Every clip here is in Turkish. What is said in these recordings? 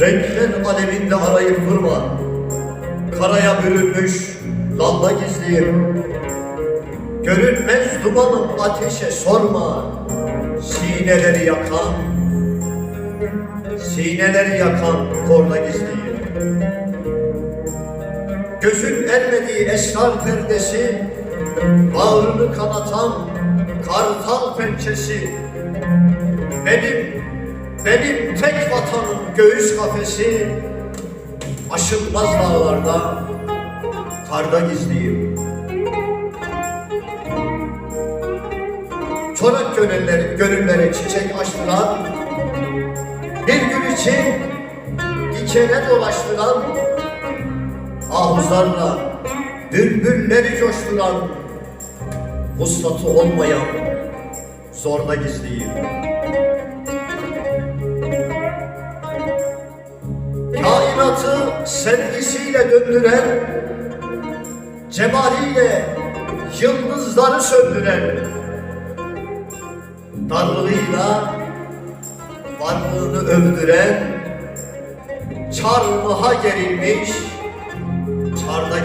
Renkler aleminde arayıp durma. Karaya bürünmüş dalda gizliyim. Görünmez dumanım ateşe sorma. Sineleri yakan, sineleri yakan korda gizliyim. Gözün ermediği esrar perdesi, bağrını kanatan kartal pençesi. Benim, benim tek vatanım göğüs kafesi, aşılmaz dağlarda, karda gizliyim. Çorak gönülleri, gönüllere çiçek açtıran, bir gün için dikene dolaştıran, ahuzlarla bülbülleri coşturan, vuslatı olmayan zorda gizliyim. Kainatı sevgisiyle döndüren, cemaliyle yıldızları söndüren, darlığıyla varlığını övdüren, çarmıha gerilmiş, çarda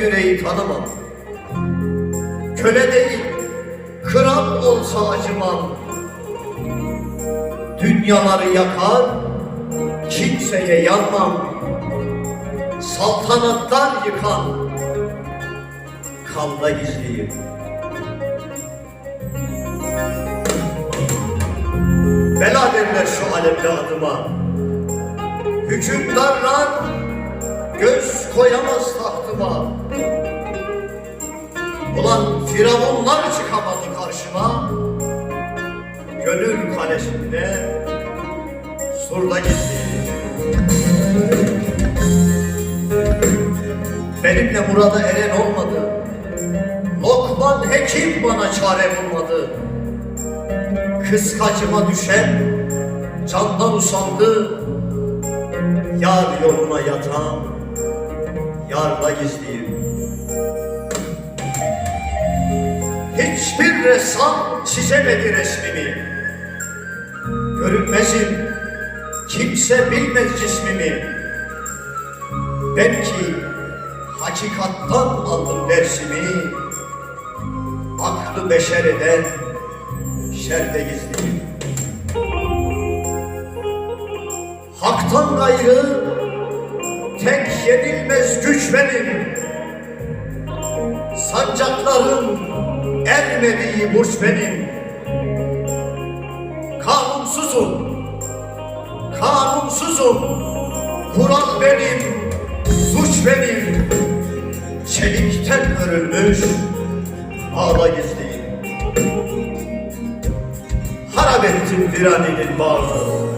yüreği tanımam. Köle değil, kral olsa acımam. Dünyaları yakar, kimseye yanmam. Saltanatlar yıkan, kanda gizliyim. Bela derler şu alemde adıma. Hükümdarlar göz koyamaz Ulan firavunlar çıkamadı karşıma. Gönül kalesinde surda gizliyim. Benimle murada eren olmadı. Lokman hekim bana çare bulmadı. Kıskacıma düşen candan usandı. Yar yoluna yatan yarda gizliyim. Hiçbir ressam çizemedi resmimi. Görünmezim, kimse bilmez cismimi. Belki hakikattan aldım dersimi. Aklı beşer eden şerde gizliyim. Hak'tan gayrı tek yenilmez güç benim. Sancakların ermediği burç benim. Kanunsuzum, kanunsuzum. Kural benim, suç benim. Çelikten örülmüş ağla gizliyim. Harap ettim viraninin bağını.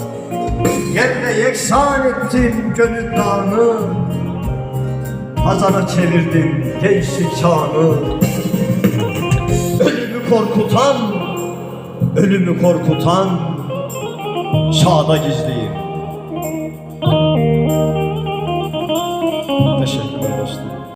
Yerle yeksan ettim gönül dağını. Hazana çevirdim gençlik çağını. Korkutan, ölümü korkutan çağda gizli.